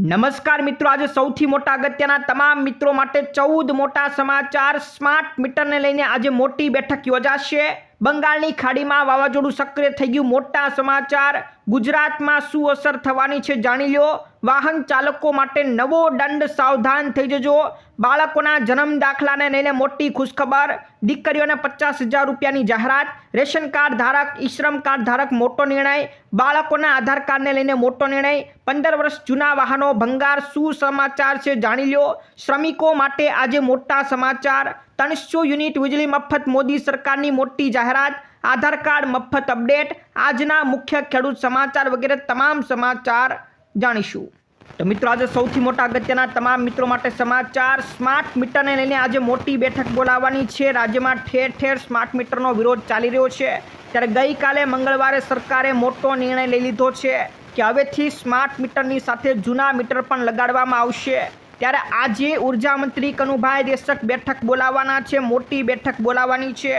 નમસ્કાર મિત્રો, આજે સૌથી મોટા અગત્યના તમામ મિત્રો માટે ચૌદ મોટા સમાચાર સ્માર્ટ મીટરને લઈને આજે મોટી બેઠક યોજાશે. બંગાળની ખાડીમાં વાવાઝોડું સક્રિય થઈ ગયું. મોટા સમાચાર ગુજરાતમાં શું અસર થવાની છે જાણી લો. વાહન ચાલકો માટે નવો દંડ સાવધાન થઈ જજો. બાળકોના જન્મ દાખલાને લઈને મોટી ખુશખબર. દીકરીઓને પચાસ હજાર રૂપિયાની જાહેરાત. રેશન કાર્ડ ધારક ઈ શ્રમ કાર્ડ ધારક, મોટો નિર્ણય. બાળકોના આધાર કાર્ડને લઈને મોટો નિર્ણય. પંદર વર્ષ જૂના વાહનો ભંગાર શું સમાચાર છે જાણી લો શ્રમિકો માટે આજે મોટા સમાચાર. ત્રણસો યુનિટ વીજળી મફત મોદી સરકારની મોટી જાહેરાત. આધાર કાર્ડ મફત અપડેટ. આજના મુખ્ય ખેડૂત સમાચાર વગેરે તમામ સમાચાર. જાણીશું. તો મિત્રો, આજે સૌથી મોટા અગત્યના તમામ મિત્રો માટે સમાચાર. સ્માર્ટ મીટરને લઈને આજે મોટી બેઠક બોલાવવાની છે. રાજ્યમાં ઠેર ઠેર સ્માર્ટ મીટરનો વિરોધ ચાલી રહ્યો છે. ત્યારે ગઈકાલે મંગળવારે સરકારે મોટો નિર્ણય લઈ લીધો છે કે હવેથી સ્માર્ટ મીટરની સાથે જૂના મીટર પણ લગાડવામાં આવશે. ત્યારે આજે ઊર્જા મંત્રી કનુભાઈ દેશક બેઠક બોલાવવાના છે. મોટી બેઠક બોલાવવાની છે.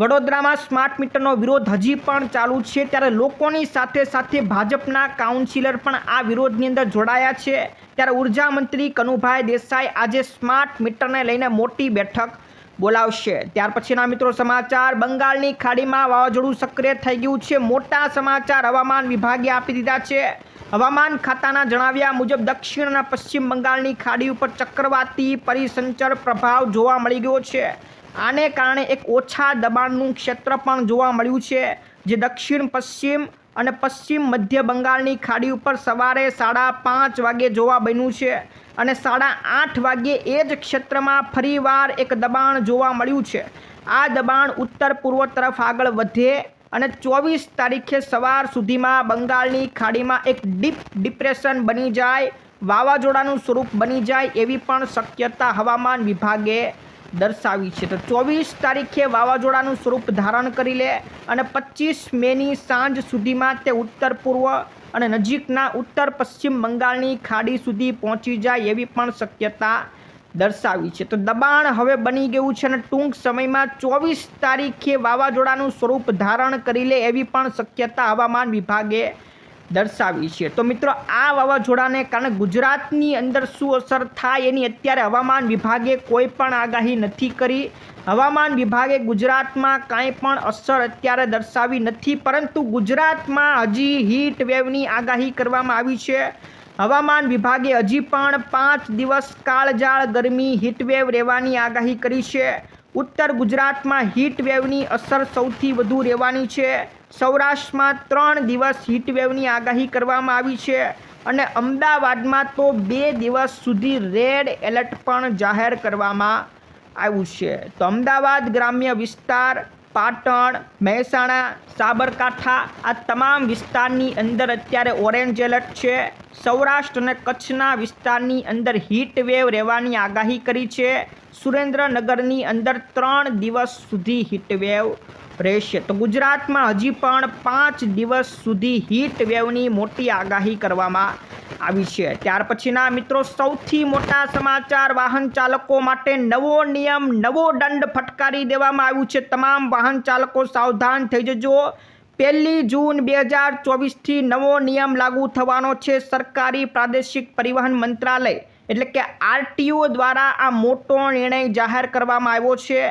વડોદરામાં સ્માર્ટ મીટરનો વિરોધ હજી પણ ચાલુ છે, ત્યારે લોકોની સાથે સાથે ભાજપના કાઉન્સિલર પણ આ વિરોધની અંદર જોડાયા છે. ત્યારે ઊર્જા મંત્રી કનુભાઈ દેસાઈ આજે સ્માર્ટ મીટરને લઈને મોટી બેઠક બોલાવશે. ત્યાર પછીના મિત્રો સમાચાર, બંગાળની ખાડીમાં વાવાઝોડું સક્રિય થઈ ગયું છે. મોટા સમાચાર હવામાન વિભાગે આપી દીધા છે. હવામાન ખાતાના જણાવ્યા મુજબ દક્ષિણ અને પશ્ચિમ બંગાળની ખાડી ઉપર ચક્રવાતી પરિસંચર પ્રભાવ જોવા મળી ગયો છે. આને કારણે એક ઓછા દબાણનું ક્ષેત્ર પણ જોવા મળ્યું છે, જે દક્ષિણ, પશ્ચિમ અને પશ્ચિમ મધ્ય બંગાળની ખાડી ઉપર સવારે સાડા પાંચ વાગે જોવા બન્યું છે અને સાડા આઠ વાગ્યે એ જ ક્ષેત્રમાં ફરીવાર એક દબાણ જોવા મળ્યું છે. આ દબાણ ઉત્તર પૂર્વ તરફ આગળ વધે અને ચોવીસ તારીખે સવાર સુધીમાં બંગાળની ખાડીમાં એક ડીપ ડિપ્રેશન બની જાય, વાવાઝોડાનું સ્વરૂપ બની જાય એવી પણ શક્યતા હવામાન વિભાગે દર્શાવી છે. તો ચોવીસ તારીખે વાવાઝોડાનું સ્વરૂપ ધારણ કરી લે અને પચીસ મેની સાંજ સુધીમાં તે ઉત્તર પૂર્વ અને નજીકના ઉત્તર પશ્ચિમ બંગાળની ખાડી સુધી પહોંચી જાય એવી પણ શક્યતા દર્શાવી છે. તો દબાણ હવે બની ગયું છે અને ટૂંક સમયમાં ચોવીસ તારીખે વાવાઝોડાનું સ્વરૂપ ધારણ કરી લે એવી પણ શક્યતા હવામાન વિભાગે દર્શાવી છે. તો મિત્રો, આ વાવાઝોડાને કારણે ગુજરાતની અંદર શું અસર થાય એની અત્યારે હવામાન વિભાગે કોઈ પણ આગાહી નથી કરી. હવામાન વિભાગે ગુજરાતમાં કાંઈ પણ અસર અત્યારે દર્શાવી નથી, પરંતુ ગુજરાતમાં હજી હીટ વેવની આગાહી કરવામાં આવી છે. હવામાન વિભાગે હજી પણ પાંચ દિવસ કાળજાળ ગરમી હીટવેવ રહેવાની આગાહી કરી છે. ઉત્તર ગુજરાતમાં હીટ વેવની અસર સૌથી વધુ રહેવાની છે. સૌરાષ્ટ્રમાં ત્રણ દિવસ હીટવેવની આગાહી કરવામાં આવી છે અને અમદાવાદમાં તો બે દિવસ સુધી રેડ એલર્ટ પણ જાહેર કરવામાં આવ્યું છે. તો અમદાવાદ ગ્રામ્ય વિસ્તાર, પાટણ, મહેસાણા, સાબરકાંઠા આ તમામ વિસ્તારની અંદર અત્યારે ઓરેન્જ એલર્ટ છે. સૌરાષ્ટ્ર અને કચ્છના વિસ્તારની અંદર હીટ વેવ રહેવાની આગાહી કરી છે. સુરેન્દ્રનગરની અંદર ત્રણ દિવસ સુધી હીટ વેવ રહેશે તો ગુજરાતમાં હજી પણ પાંચ દિવસ સુધી હીટ વેવની મોટી આગાહી કરવામાં આવી છે. ત્યાર પછીના મિત્રો, સૌથી મોટા સમાચાર વાહન ચાલકો માટે નવો નિયમ, નવો દંડ ફટકારી દેવામાં આવ્યું છે. તમામ વાહન ચાલકો સાવધાન થઈ જજો. પહેલી જૂન બે હજાર ચોવીસથી નવો નિયમ લાગુ થવાનો છે. સરકારી પ્રાદેશિક પરિવહન મંત્રાલય એટલે કે આરટીઓ દ્વારા આ મોટો નિર્ણય જાહેર કરવામાં આવ્યો છે.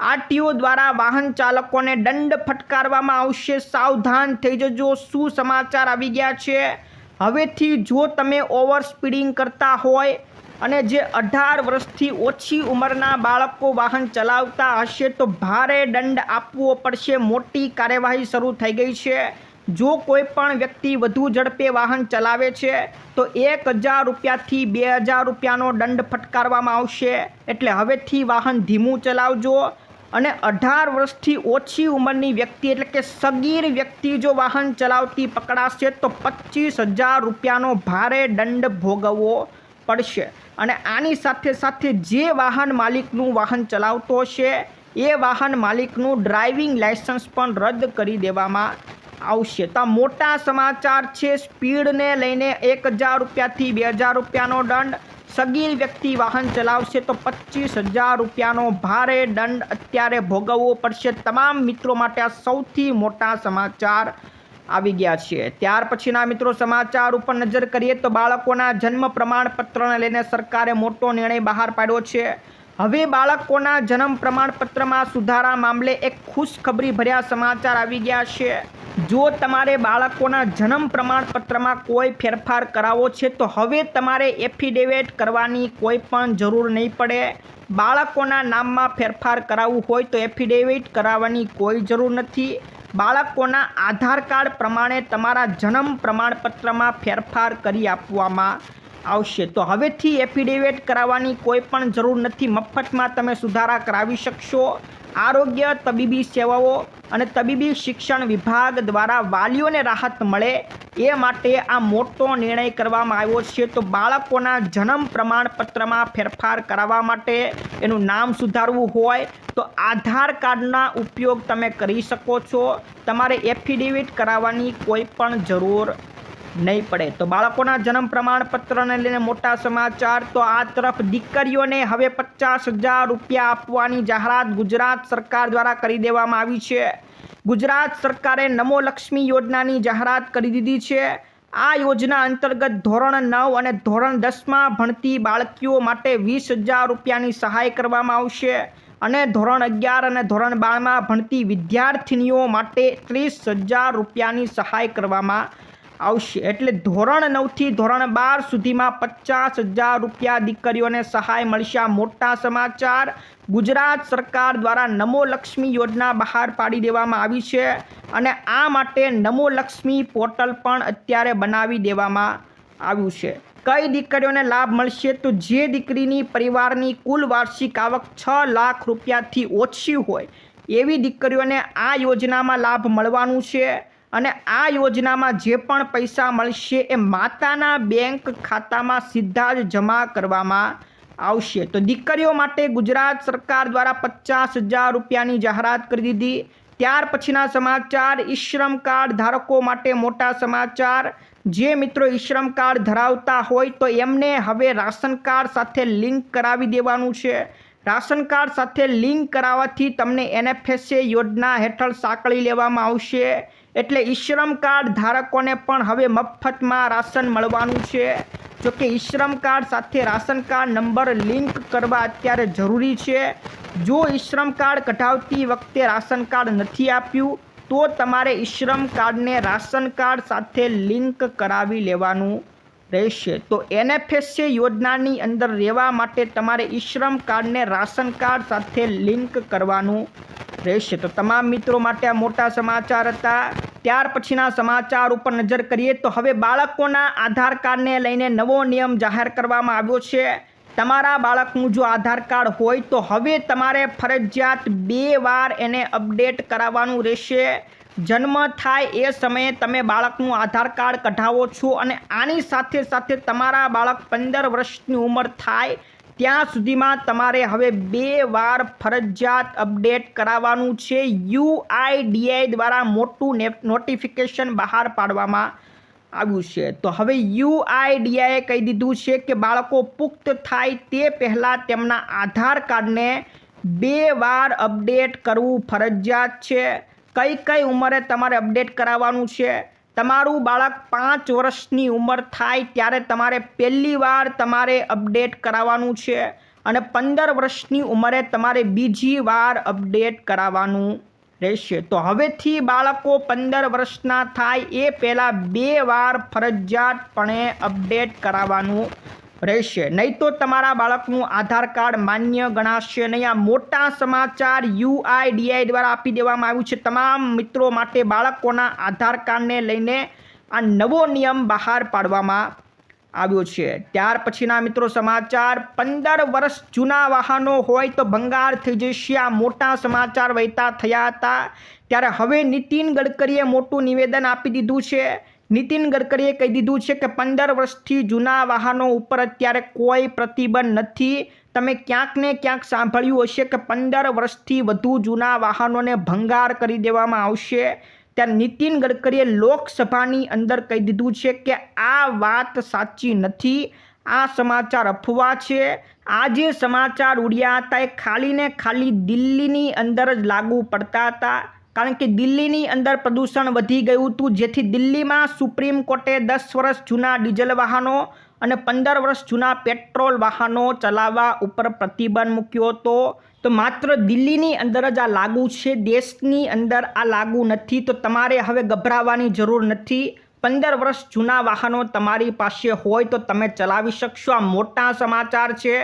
આરટીઓ દ્વારા વાહન ચાલકોને દંડ ફટકારવામાં આવશે. સાવધાન થઈ જજો. શું સમાચાર આવી ગયા છે? હવેથી જો તમે ઓવર સ્પીડિંગ કરતા હોય અને જે અઢાર વર્ષથી ઓછી ઉંમરના બાળકો વાહન ચલાવતા હશે તો ભારે દંડ આપવો પડશે. મોટી કાર્યવાહી શરૂ થઈ ગઈ છે. જો કોઈ પણ વ્યક્તિ વધુ ઝડપે વાહન ચલાવે છે, તો એક હજાર રૂપિયાથી બે હજાર રૂપિયાનો દંડ ફટકારવામાં આવશે. એટલે હવેથી વાહન ધીમું ચલાવજો. અને અઢાર વર્ષથી ઓછી ઉંમરની વ્યક્તિ, એટલે કે સગીર વ્યક્તિ જો વાહન ચલાવતી પકડાશે, તો પચીસ હજાર રૂપિયાનો ભારે દંડ ભોગવવો પડશે. અને આની સાથે સાથે જે વાહન માલિકનું વાહન ચલાવતો હશે, એ વાહન માલિકનું ડ્રાઇવિંગ લાઇસન્સ પણ રદ કરી દેવામાં આવશે. તો મોટા સમાચાર છે, સ્પીડને લઈને એક હજાર રૂપિયાથી બે હજાર રૂપિયાનો દંડ સગીર વ્યક્તિ વાહન ચલાવશે તો પચીસ હજાર રૂપિયાનો ભારે દંડ અત્યારે ભોગવવો પડશે તમામ મિત્રો માટે આ સૌથી મોટા સમાચાર આવી ગયા છે. ત્યાર પછીના મિત્રો સમાચાર ઉપર નજર કરીએ તો બાળકોના જન્મ પ્રમાણપત્રને લઈને સરકારે મોટો નિર્ણય બહાર પાડ્યો છે. હવે બાળકોના જન્મ પ્રમાણપત્રમાં સુધારા મામલે એક ખુશખબરી ભર્યા સમાચાર આવી ગયા છે. જો તમારે બાળકોના જન્મ પ્રમાણપત્રમાં કોઈ ફેરફાર કરાવવો છે, તો હવે તમારે એફિડેવિટ કરવાની કોઈ પણ જરૂર નહીં પડે. બાળકોના નામમાં ફેરફાર કરાવવું હોય તો એફિડેવિટ કરાવવાની કોઈ જરૂર નથી. બાળકોના આધાર કાર્ડ પ્રમાણે તમારા જન્મ પ્રમાણપત્રમાં ફેરફાર કરી આપવામાં આવશે. તો હવેથી એફિડેવિટ કરાવવાની કોઈ પણ જરૂર નથી. મફતમાં તમે સુધારા કરાવી શકશો. આરોગ્ય, તબીબી સેવાઓ અને તબીબી શિક્ષણ વિભાગ દ્વારા વાલીઓને રાહત મળે એ માટે આ મોટો નિર્ણય કરવામાં આવ્યો છે. તો બાળકોના જન્મ પ્રમાણપત્રમાં ફેરફાર કરાવવા માટે એનું નામ સુધારવું હોય તો આધાર કાર્ડના ઉપયોગ તમે કરી શકો છો. તમારે એફિડેવિટ કરાવવાની કોઈ પણ જરૂર નહીં પડે. તો બાળકોના જન્મ પ્રમાણપત્રને લઈને મોટા સમાચાર, તો આ તરફ દીકરીઓને હવે પચાસ હજાર રૂપિયા આપવાની જાહેરાત ગુજરાત સરકાર દ્વારા કરી દેવામાં આવી છે. ગુજરાત સરકારે નમો લક્ષ્મી યોજનાની જાહેરાત કરી દીધી છે. આ યોજના અંતર્ગત ધોરણ નવ અને ધોરણ દસમાં ભણતી બાળકીઓ માટે વીસ હજાર રૂપિયાની સહાય કરવામાં આવશે અને ધોરણ અગિયાર અને ધોરણ બારમાં ભણતી વિદ્યાર્થિનીઓ માટે ત્રીસ હજાર રૂપિયાની સહાય કરવામાં આવશે એટલે ધોરણ નવથી ધોરણ બાર સુધીમાં પચાસ હજાર રૂપિયા દીકરીઓને સહાય મળશે. મોટા સમાચાર ગુજરાત સરકાર દ્વારા નમો લક્ષ્મી યોજના બહાર પાડી દેવામાં આવી છે અને આ માટે નમો લક્ષ્મી પોર્ટલ પણ અત્યારે બનાવી દેવામાં આવ્યું છે. કઈ દીકરીઓને લાભ મળશે તો જે દીકરીની પરિવારની કુલ વાર્ષિક આવક છ લાખ રૂપિયાથી ઓછી હોય એવી દીકરીઓને આ યોજનામાં લાભ મળવાનું છે. અને આ યોજનામાં જે પણ પૈસા મળશે એ માતાના બેંક ખાતામાં સીધા જ જમા કરવામાં આવશે. તો દીકરીઓ માટે ગુજરાત સરકાર દ્વારા પચાસ હજાર રૂપિયાની જાહેરાત કરી દીધી. ત્યાર પછીના સમાચાર, ઈશ્રમ કાર્ડ ધારકો માટે મોટા સમાચાર. જે મિત્રો ઈશ્રમ કાર્ડ ધરાવતા હોય તો એમને હવે રાશન કાર્ડ સાથે લિંક કરાવી દેવાનું છે. રાશન કાર્ડ સાથે લિંક કરાવવાથી તમને એનએફએસએ યોજના હેઠળ સાંકળી લેવામાં આવશે. એટલે ઈશ્રમ કાર્ડ ધારકોને પણ હવે મફતમાં રાશન મળવાનું છે. જોકે ઈશ્રમ કાર્ડ સાથે રાશન કાર્ડ નંબર લિંક કરવા અત્યારે જરૂરી છે. જો ઈશ્રમ કાર્ડ કઢાવતી વખતે રાશન કાર્ડ નથી આપ્યું, તો તમારે ઈશ્રમ કાર્ડને રાશન કાર્ડ સાથે લિંક કરાવી લેવાનું રહેશે. તો એનએફએસએ યોજનાની અંદર રહેવા માટે તમારે ઈશ્રમ કાર્ડને રાશન કાર્ડ સાથે લિંક કરવાનું રહેશે તો તમામ મિત્રો માટે આ મોટા સમાચાર હતા. ત્યાર પછીના સમાચાર ઉપર નજર કરીએ તો હવે બાળકોના આધાર કાર્ડને લઈને નવો નિયમ જાહેર કરવામાં આવ્યો છે. તમારા બાળકનું જો આધાર કાર્ડ હોય તો હવે તમારે ફરજિયાત બે વાર એને અપડેટ કરાવવાનું રહેશે. જન્મ થાય એ સમયે તમે બાળકનું આધાર કાર્ડ કઢાવો છો અને આની સાથે સાથે તમારા બાળક પંદર વર્ષની ઉંમર થાય ત્યાં સુધીમાં તમારે હવે બે વાર ફરજિયાત અપડેટ કરાવવાનું છે. યુઆઈડીઆઈ દ્વારા મોટું નોટિફિકેશન બહાર પાડવામાં આવ્યું છે. તો હવે યુઆઈડીઆઈએ કહી દીધું છે કે બાળકો પુખ્ત થાય તે પહેલાં તેમના આધાર કાર્ડને બે વાર અપડેટ કરવું ફરજિયાત છે. કઈ કઈ ઉંમરે તમારે અપડેટ કરાવવાનું છે? તમારું બાળક પાંચ વર્ષની ઉંમર થાય ત્યારે તમારે પહેલી વાર તમારે અપડેટ કરાવવાનું છે અને પંદર વર્ષની ઉંમરે તમારે બીજી વાર અપડેટ કરાવવાનું રહેશે. તો હવેથી બાળકો પંદર વર્ષના થાય એ પહેલાં બે વાર ફરજિયાતપણે અપડેટ કરાવવાનું રહેશે. નહીં તો તમારા બાળકનું આધાર કાર્ડ માન્ય ગણાશે નહીં. આ મોટા સમાચાર યુઆઈડીઆઈ દ્વારા આપી દેવામાં આવ્યું છે. તમામ મિત્રો માટે બાળકોના આધાર કાર્ડને લઈને આ નવો નિયમ બહાર પાડવામાં આવ્યો છે. ત્યાર પછીના મિત્રો સમાચાર, પંદર વર્ષ જૂના વાહનો હોય તો ભંગાર થઈ જશે. આ મોટા સમાચાર વહેતા થયા હતા. ત્યારે હવે નીતિન ગડકરીએ મોટું નિવેદન આપી દીધું છે. નીતિન ગડકરીએ કહી દીધું છે કે પંદર વર્ષથી જૂના વાહનો ઉપર અત્યારે કોઈ પ્રતિબંધ નથી. તમે ક્યાંક ને ક્યાંક સાંભળ્યું હશે કે પંદર વર્ષથી વધુ જૂના વાહનોને ભંગાર કરી દેવામાં આવશે. ત્યાં નીતિન ગડકરીએ લોકસભાની અંદર કહી દીધું છે કે આ વાત સાચી નથી. આ સમાચાર અફવા છે. આ જે સમાચાર ઉડ્યા હતા એ ખાલી ને ખાલી દિલ્હીની અંદર જ લાગુ પડતા હતા. કારણ કે દિલ્હીની અંદર પ્રદૂષણ વધી ગયું હતું, જેથી દિલ્હીમાં સુપ્રીમ કોર્ટે દસ વર્ષ જૂના ડીઝલ વાહનો અને પંદર વર્ષ જૂના પેટ્રોલ વાહનો ચલાવવા ઉપર પ્રતિબંધ મૂક્યો હતો. તો માત્ર દિલ્હીની અંદર જ આ લાગુ છે, દેશની અંદર આ લાગુ નથી. તો તમારે હવે ગભરાવાની જરૂર નથી. પંદર વર્ષ જૂના વાહનો તમારી પાસે હોય તો તમે ચલાવી શકશો. આ મોટા સમાચાર છે.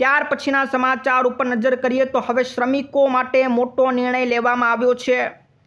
ત્યાર પછીના સમાચાર ઉપર નજર કરીએ તો હવે શ્રમિકો માટે મોટો નિર્ણય લેવામાં આવ્યો છે.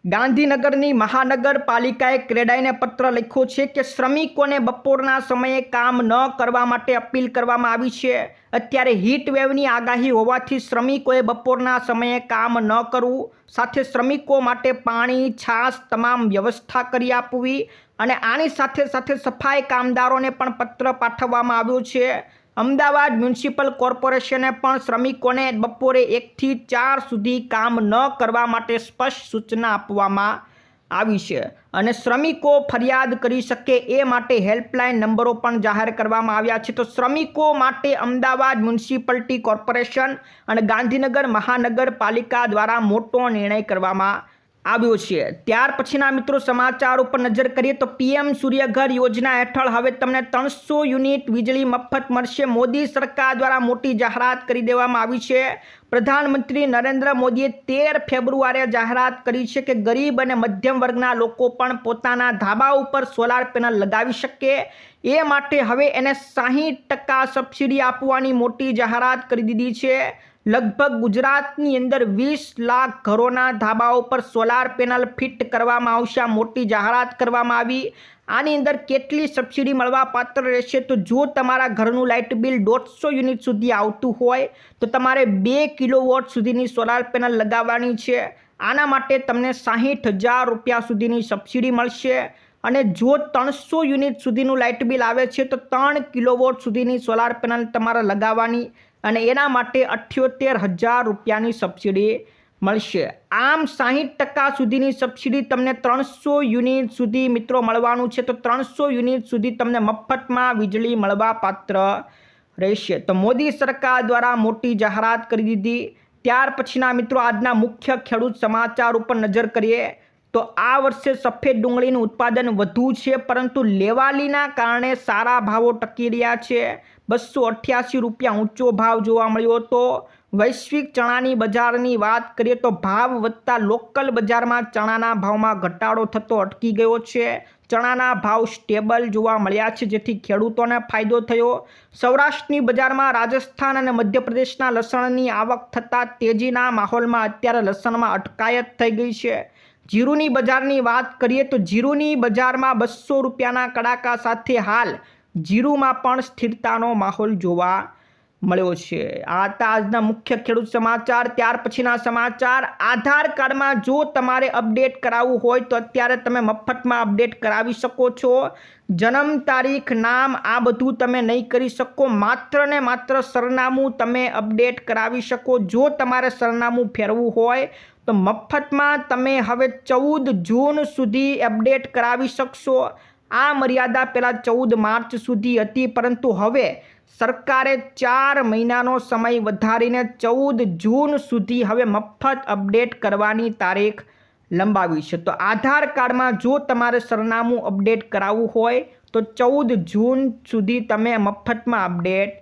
ગાંધીનગરની મહાનગરપાલિકાએ ક્રેડાઈને પત્ર લખ્યો છે કે શ્રમિકોને બપોરના સમયે કામ ન કરવા માટે અપીલ કરવામાં આવી છે. અત્યારે હીટવેવની આગાહી હોવાથી શ્રમિકોએ બપોરના સમયે કામ ન કરવું, સાથે શ્રમિકો માટે પાણી, છાશ તમામ વ્યવસ્થા કરી આપવી અને આની સાથે સાથે સફાઈ કામદારોને પણ પત્ર પાઠવવામાં આવ્યો છે. અમદાવાદ મ્યુનિસિપલ કોર્પોરેશને પણ શ્રમિકોને બપોરે એકથી ચાર સુધી કામ ન કરવા માટે સ્પષ્ટ સૂચના આપવામાં આવી છે અને શ્રમિકો ફરિયાદ કરી શકે એ માટે હેલ્પલાઇન નંબરો પણ જાહેર કરવામાં આવ્યા છે. તો શ્રમિકો માટે અમદાવાદ મ્યુનિસિપાલિટી કોર્પોરેશન અને ગાંધીનગર મહાનગરપાલિકા દ્વારા મોટો નિર્ણય કરવામાં આવ્યો છે. ત્યાર પછીના મિત્રો સમાચાર ઉપર નજર કરીએ તો પીએમ સૂર્યઘર યોજના હેઠળ હવે તમને ત્રણસો યુનિટ વીજળી મફત મળશે. મોદી સરકાર દ્વારા મોટી જાહેરાત કરી દેવામાં આવી છે. પ્રધાનમંત્રી નરેન્દ્ર મોદીએ તેર ફેબ્રુઆરીએ જાહેરાત કરી છે કે ગરીબ અને મધ્યમ વર્ગના લોકો પણ પોતાના ધાબા ઉપર સોલાર પેનલ લગાવી શકે. એ માટે હવે એને સાહીઠ ટકા સબસિડી આપવાની મોટી જાહેરાત કરી દીધી છે. લગભગ ગુજરાતની અંદર વીસ લાખ ઘરોના ધાબાઓ પર સોલાર પેનલ ફિટ કરવામાં આવશે. આ મોટી જાહેરાત કરવામાં આવી. આની અંદર કેટલી સબસિડી મળવા પાત્ર રહેશે? તો જો તમારા ઘરનું લાઇટ બિલ દોઢસો યુનિટ સુધી આવતું હોય, તો તમારે બે કિલોવોટ સુધીની સોલાર પેનલ લગાવવાની છે. આના માટે તમને સાહીઠ હજાર રૂપિયા સુધીની સબસિડી મળશે. અને જો ત્રણસો યુનિટ સુધીનું લાઇટ બિલ આવે છે, તો ત્રણ કિલોવોટ સુધીની સોલાર પેનલ તમારે લગાવવાની. અને એના માટે અઠ્યોતેર હજાર રૂપિયાની સબસિડી મળશે. આમ સાહીઠ ટકા સુધીની સબસિડી તમને ત્રણસો યુનિટ સુધી મિત્રો મળવાનું છે. તો ત્રણસો યુનિટ સુધી તમને મફતમાં વીજળી મળવા પાત્ર રહેશે. તો મોદી સરકાર દ્વારા મોટી જાહેરાત કરી દીધી. ત્યાર પછીના મિત્રો આજના મુખ્ય ખેડૂત સમાચાર ઉપર નજર કરીએ તો આ વર્ષે સફેદ ડુંગળીનું ઉત્પાદન વધુ છે, પરંતુ લેવાલીના કારણે સારા ભાવો ટકી રહ્યા છે. બસો અઠ્યાસી રૂપિયા ઊંચો ભાવ જોવા મળ્યો હતો. વૈશ્વિક ચણાની બજારની વાત કરીએ તો ભાવ વધતા લોકલ બજારમાં ચણાના ભાવમાં ઘટાડો થતો અટકી ગયો છે. ચણાના ભાવ સ્ટેબલ જોવા મળ્યા છે, જેથી ખેડૂતોને ફાયદો થયો. સૌરાષ્ટ્રની બજારમાં રાજસ્થાન અને મધ્યપ્રદેશના લસણની આવક થતાં તેજીના માહોલમાં અત્યારે લસણમાં અટકાયત થઈ ગઈ છે. જીરુની બજારની વાત કરીએ તો જીરુની બજારમાં બસો રૂપિયાના કડાકા સાથે હાલ જીરુમાં પણ સ્થિરતાનો માહોલ જોવા મળ્યો છે. આ હતા આજના મુખ્ય ખેડૂત સમાચાર. ત્યાર પછીના સમાચાર. આધાર કાર્ડમાં જો તમારે અપડેટ કરાવવું હોય તો અત્યારે તમે મફતમાં અપડેટ કરાવી શકો છો. જન્મ તારીખ, નામ, આ બધું તમે નહીં કરી શકો. માત્ર ને માત્ર સરનામું તમે અપડેટ કરાવી શકો. જો તમારે સરનામું ફેરવું હોય તો મફતમાં તમે હવે ચૌદ જૂન સુધી અપડેટ કરાવી શકશો. આ મર્યાદા પહેલાં ચૌદ માર્ચ સુધી હતી, પરંતુ હવે સરકારે ચાર મહિનાનો સમય વધારીને ચૌદ જૂન સુધી હવે મફત અપડેટ કરવાની તારીખ લંબાવી છે. તો આધાર કાર્ડમાં જો તમારે સરનામું અપડેટ કરાવવું હોય, તો ચૌદ જૂન સુધી તમે મફતમાં અપડેટ